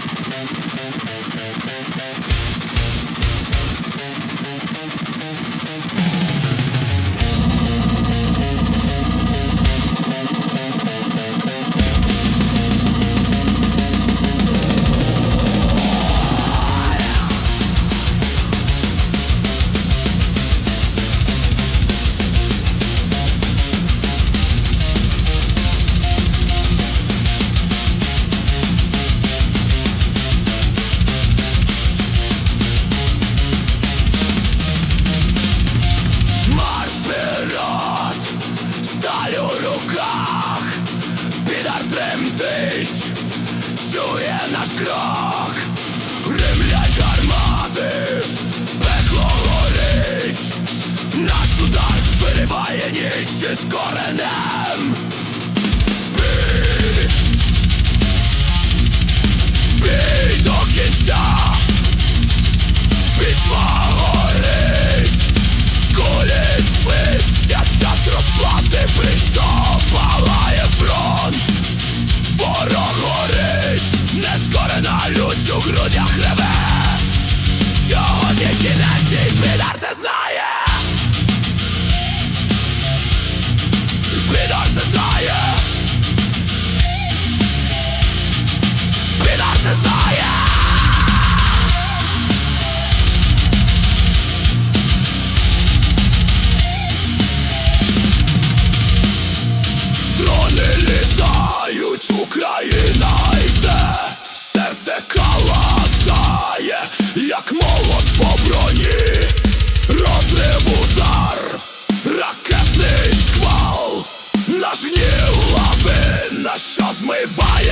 thank you чує наш крок, гремлять гармати, пекло горить, наш удар перебає ніч із коренем.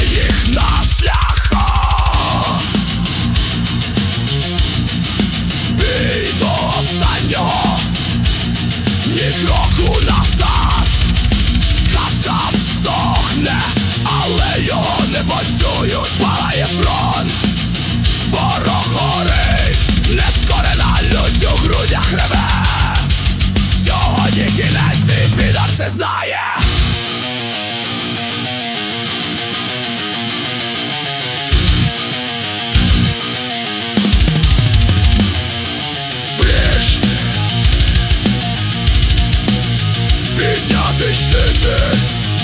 Їх на шляху Бій до останнього, ні назад. Кацап стогне, але його не почують, палає фронт, Підняти щити,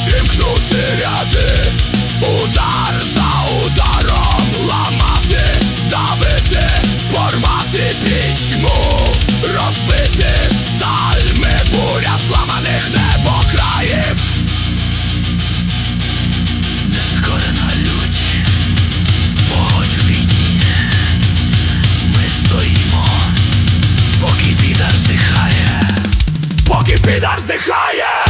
зімкнути ряди, удар за ударом ламати, давити, порвати пічму, розбити стальми буря зламаних небокраїв. Нескорена лють, вогонь у війні. Ми стоїмо, поки підар здихає поки підар здихає